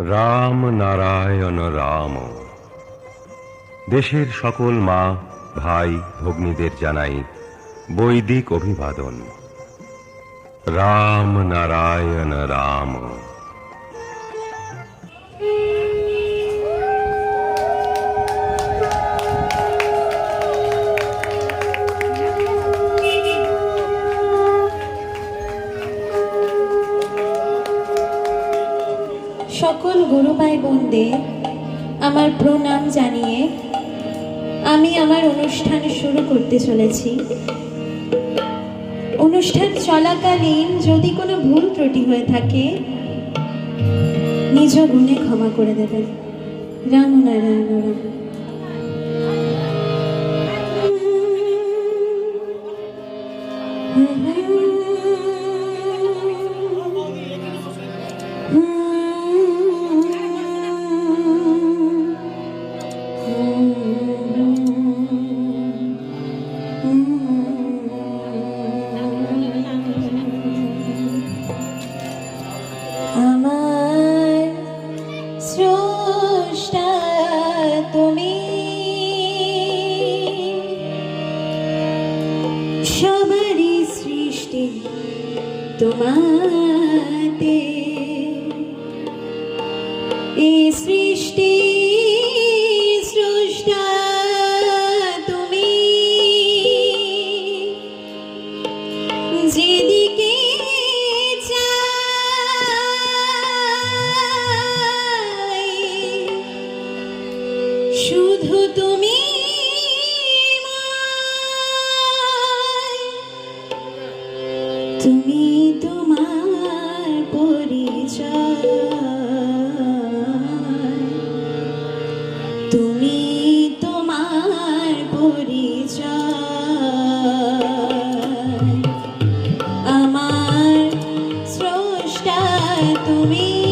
রাম নারায়ণ রাম। দেশের সকল মা ভাই ভগ্নীদের জানাই বৈদিক অভিবাদন। রাম নারায়ণ রাম। সকল গুরু ভাই বোনদের আমার প্রণাম জানিয়ে আমি আমার অনুষ্ঠান শুরু করতে চলেছি। অনুষ্ঠান চলাকালীন যদি কোনো ভুল ত্রুটি হয়ে থাকে, নিজ গুণে ক্ষমা করে দেবেন। রাম নারায়ণ, রাম। তোমাতে এই সৃষ্টি তুমি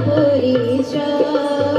পরিচয়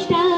Stadt.